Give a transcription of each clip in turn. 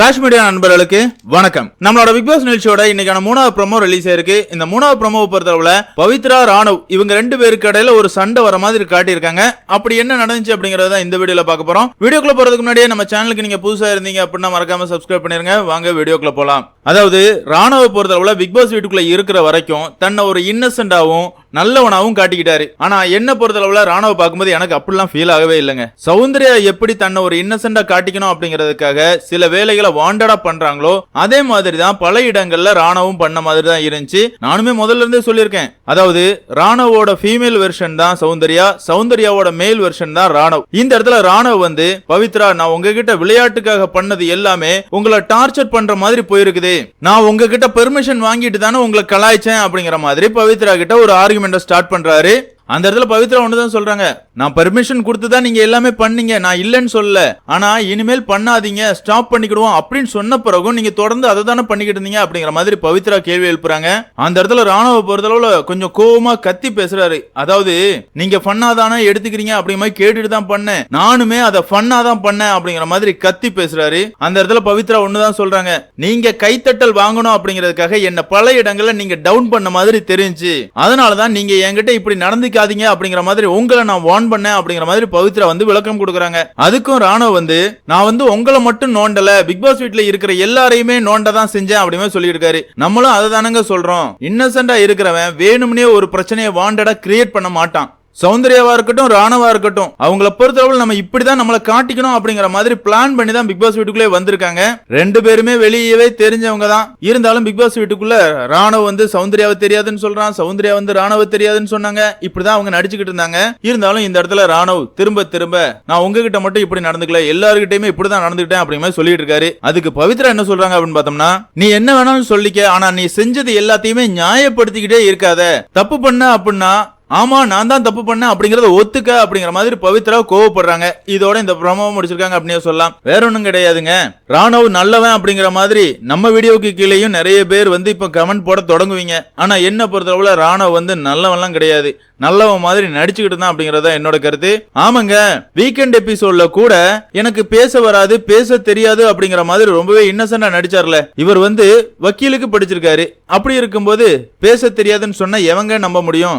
Rash media நண்பர்களுக்கு வணக்கம். நம்மளோட பிக் பாஸ் நிகழ்ச்சியோட இன்னைக்கான மூணாவது ப்ரமோ ரிலீஸ் ஆயிருக்கு இந்த மூணாவது ப்ரோமோவை பொறுத்தளவுல பவித்ரா ராணவ் இவங்க ரெண்டு பேருக்கு இடையில ஒரு சண்டை வர மாதிரி காட்டியிருக்காங்க. அப்படி என்ன நடந்துச்சு அப்படிங்கறத இந்த வீடியோல பார்க்க போறோம். வீடியோக்குள்ள போறதுக்கு முன்னாடியே நம்ம சேனலுக்கு நீங்க புதுசா இருந்தீங்க அப்படின்னா மறக்காம சப்ஸ்கிரைப் பண்ணிருங்க. வாங்க வீடியோக்குள்ள போலாம். அதாவது ராணுவ பொறுத்தளவுல பிக் பாஸ் வீட்டுக்குள்ள இருக்கிற வரைக்கும் தன்னை ஒரு இன்னசென்டாவும் நல்லவனாவும் காட்டிக்கிட்டாரு. ஆனா என்ன பொறுத்தளவுல ராணுவ பார்க்கும்போது எனக்கு அப்படிலாம் ஃபீல் ஆகவே இல்லைங்க. சௌந்தர்யா எப்படி தன்னை ஒரு இன்னசென்டா காட்டிக்கணும் அப்படிங்கிறதுக்காக சில வேலைகளை வாண்டடா பண்றாங்களோ அதே மாதிரி தான் பல இடங்கள்ல ராணுவம் பண்ண மாதிரி தான் இருந்துச்சு. நானுமே முதல்ல இருந்தே சொல்லியிருக்கேன். அதாவது ராணுவோட ஃபீமேல் வெர்ஷன் தான் சௌந்தர்யா சௌந்தர்யாவோட மேல் வெர்ஷன் தான் ராணுவ். இந்த இடத்துல ராணுவ வந்து பவித்ரா நான் உங்ககிட்ட விளையாட்டுக்காக பண்ணது எல்லாமே உங்களை டார்ச்சர் பண்ற மாதிரி போயிருக்குது. நான் உங்ககிட்ட பெர்மிஷன் வாங்கிட்டு தானே உங்களை கலாய்ச்சேன் அப்படிங்கிற மாதிரி பவித்ரா கிட்ட ஒரு ஆர்குமெண்ட் ஸ்டார்ட் பண்றாரு. அந்த இடத்துல பவித்ரா ஒண்ணுதான் சொல்றாங்க. நான் பெர்மிஷன் கொடுத்து தான் நீங்க எல்லாமே பண்ணீங்க. நான் இல்லைன்னு சொல்லல. ஆனா இனிமேல் பண்ணாதீங்க. ஸ்டாப் பண்ணிக்கிடுவோம் அப்படின்னு சொன்ன பிறகும் நீங்க தொடர்ந்து அதை தானே பண்ணிக்கிட்டு இருந்தீங்க அப்படிங்கிற மாதிரி பவித்ரா கேள்வி எழுப்புறாங்க. அந்த இடத்துல ராணுவ பொறுத்தளவுல கொஞ்சம் கோவமா கத்தி பேசுறாரு. அதாவது நீங்க பண்ணாதானே எடுத்துக்கிறீங்க அப்படிங்கிற மாதிரி கேட்டுட்டு தான் பண்ணேன். நானுமே அதை ஃபன்னா தான் பண்ணேன் அப்படிங்கிற மாதிரி கத்தி பேசுறாரு. அந்த இடத்துல பவித்ரா ஒண்ணுதான் சொல்றாங்க. நீங்க கைத்தட்டல் வாங்கணும் அப்படிங்கிறதுக்காக என்ன பல இடங்கள்ல நீங்க டவுன் பண்ண மாதிரி தெரிஞ்சு. அதனாலதான் நீங்க என்கிட்ட இப்படி நடந்துக்காதீங்க அப்படிங்கிற மாதிரி உங்களை நான் வார்ன் பண்ணேன் அப்படிங்கிற மாதிரி பவித்ரா வந்து விளக்கம் கொடுக்குறாங்க. அதுக்கும் ராணுவ வந்து நான் வந்து உங்களை மட்டும் நோண்டல பிக் பாஸ் வீட்ல இருக்கிற எல்லாரையுமே நோண்ட தான் செஞ்சேன் அப்படின்னு சொல்லியிருக்காரு. நம்மளும் அதை தானங்க சொல்றோம் இன்னசென்டா இருக்கிறவன் வேணும்னே ஒரு பிரச்சனையை வாண்டடா கிரியேட் பண்ண மாட்டான். சௌந்தர்யாவா இருக்கட்டும் ராணவா இருக்கட்டும் அவங்கள பொறுத்தளவு நம்ம இப்படிதான் நம்மளை காட்டிக்கணும் அப்படிங்கிற மாதிரி பிளான் பண்ணி தான் பிக் பாஸ் வீட்டுக்குள்ளே வந்திருக்காங்க. ரெண்டு பேருமே வெளியவே தெரிஞ்சவங்க தான். இருந்தாலும் பிக் பாஸ் வீட்டுக்குள்ள ராணவ் வந்து சௌந்தர்யாவை தெரியாதுன்னு சொல்றான் சௌந்தர்யா வந்து ராணவ தெரியாதுன்னு சொன்னாங்க. இப்படிதான் அவங்க நடிச்சுக்கிட்டு இருந்தாங்க. இருந்தாலும் இந்த இடத்துல ராணவ் திரும்ப திரும்ப நான் உங்ககிட்ட மட்டும் இப்படி நடந்துக்கல எல்லாருக்கிட்டையுமே இப்படிதான் நடந்துக்கிட்டேன் அப்படிங்கிற மாதிரி சொல்லிட்டு இருக்காரு. அதுக்கு பவித்ரா என்ன சொல்றாங்க அப்படின்னு பார்த்தோம்னா நீ என்ன வேணாலும் சொல்லிக்க ஆனா நீ செஞ்சது எல்லாத்தையுமே நியாயப்படுத்திக்கிட்டே இருக்காத. தப்பு பண்ண அப்படின்னா ஆமா நான் தான் தப்பு பண்ணேன் அப்படிங்கறத ஒத்துக்க அப்படிங்கிற மாதிரி பவித்ரா கோவப்படுறாங்க. இதோட இந்த பிரமாவை முடிச்சிருக்காங்க அப்படின்னு சொல்லலாம். வேற ஒண்ணும் கிடையாதுங்க. ராணவ் நல்லவன் அப்படிங்கிற மாதிரி நம்ம வீடியோக்கு கீழேயும் நிறைய பேர் வந்து இப்ப கமெண்ட் போட தொடங்குவீங்க. ஆனா என்ன பொறுத்தளவுல ராணவ் வந்து நல்லவன்லாம் கிடையாது. நல்லவன் மாதிரி நடிச்சுக்கிட்டு தான் அப்படிங்கறத என்னோட கருத்து. ஆமாங்க வீக்கெண்ட் எபிசோட்ல கூட எனக்கு பேச வராது பேச தெரியாது அப்படிங்கிற மாதிரி ரொம்பவே இன்னசென்டா நடிச்சார்ல. இவர் வந்து வக்கீலுக்கு படிச்சிருக்காரு. அப்படி இருக்கும்போது பேச தெரியாதுன்னு சொன்னா எவங்க நம்ப முடியும்?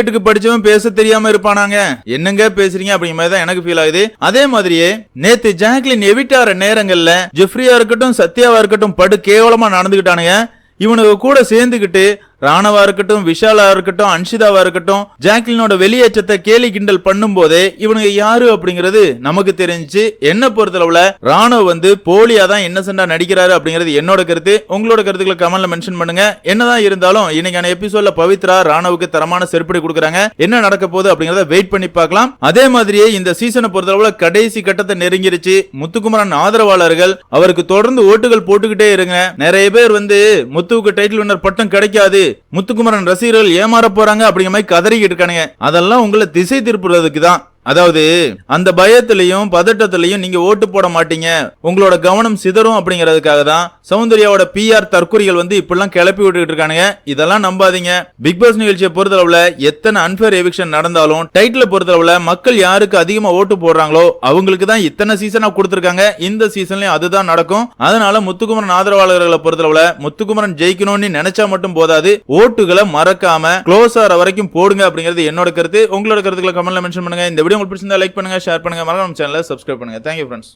சர்டிபிகேட்டுக்கு படிச்சவன் பேச தெரியாம இருப்பானாங்க. என்னங்க பேசுறீங்க? அப்படிங்கிற மாதிரி தான் எனக்கு ஃபீல் ஆகுது. அதே மாதிரியே நேத்து ஜாக்லின் எவிட்டார நேரங்கள்ல ஜெஃப்ரியா இருக்கட்டும் சத்யாவா இருக்கட்டும் படு கேவலமா நடந்துகிட்டானுங்க. இவனுக்கு கூட சேர்ந்துக்கிட்டு ராணவா இருக்கட்டும் விஷாலா இருக்கட்டும் அன்ஷிதாவா இருக்கட்டும் ஜாக்லினோட வெளியேற்றத்தை கேலி கிண்டல் பண்ணும் போதே இவனுங்க யாரு அப்படிங்கிறது நமக்கு தெரிஞ்சு என்ன பொறுத்தளவுல ராணுவ வந்து போலியா தான் இன்னசென்டா நடிக்கிறாரு அப்படிங்கிறது என்னோட கருத்து. உங்களோட கருத்துக்களை கமெண்ட்ல மென்ஷன் பண்ணுங்க. என்னதான் இருந்தாலும் இன்னைக்கான எபிசோட்ல பவித்ரா ராணவுக்கு தரமான செருப்படி கொடுக்குறாங்க. என்ன நடக்க போகுது அப்படிங்கறத வெயிட் பண்ணி பார்க்கலாம். அதே மாதிரியே இந்த சீசனை பொறுத்தளவுல கடைசி கட்டத்தை நெருங்கிருச்சு. முத்துக்குமரன் ஆதரவாளர்கள் அவருக்கு தொடர்ந்து ஓட்டுகள் போட்டுக்கிட்டே இருங்க. நிறைய பேர் வந்து முத்துவுக்கு டைட்டில் வின்னர் பட்டம் கிடைக்காது. முத்துக்குமரன் ரசிகர்கள் ஏமாற போறாங்க அப்படிங்கிற மாதிரி கதறிக்கிட்டு இருக்கானுங்க. அதெல்லாம் உங்களை திசை திருப்புறதுக்கு தான் அதாவது அந்த பயத்திலையும் பதட்டத்திலையும் நீங்க ஓட்டு போட மாட்டீங்க. உங்களோட கவனம் சிதறும் அப்படிங்கறதுக்காக தான் சௌந்தர்யாவோட பிஆர் தற்கொலைகள் வந்து இப்படிலாம் கிளப்பி விட்டுக்கிட்டு இருக்கானுங்க. இதெல்லாம் நம்பாதீங்க. பிக் பாஸ் நிகழ்ச்சியை பொறுத்தளவுல எத்தனை அன்பேர் எவிக்ஷன் நடந்தாலும் டைட்டில பொறுத்தளவுல மக்கள் யாருக்கு அதிகமா ஓட்டு போடுறாங்களோ அவங்களுக்கு தான் இத்தனை சீசனா கொடுத்துருக்காங்க. இந்த சீசன்லயும் அதுதான் நடக்கும். அதனால முத்துக்குமரன் ஆதரவாளர்களை பொறுத்தளவுல முத்துக்குமரன் ஜெயிக்கணும்னு நினைச்சா மட்டும் போதாது. ஓட்டுகளை மறக்காம க்ளோஸ் ஆகிற வரைக்கும் போடுங்க அப்படிங்கிறது என்னோட கருத்து. உங்களோட கருத்துக்களை கமெண்ட்ல மென்ஷன் பண்ணுங்க. இந்த வீடியோ உங்களுக்கு பிடிச்சிருந்தா லைக் பண்ணுங்கள் ஷேர் பண்ணுங்கள் மறக்காம சேனலை சப்ஸ்கிரைப் பண்ணுங்கள் தேங்க்யூ ஃப்ரெண்ட்ஸ்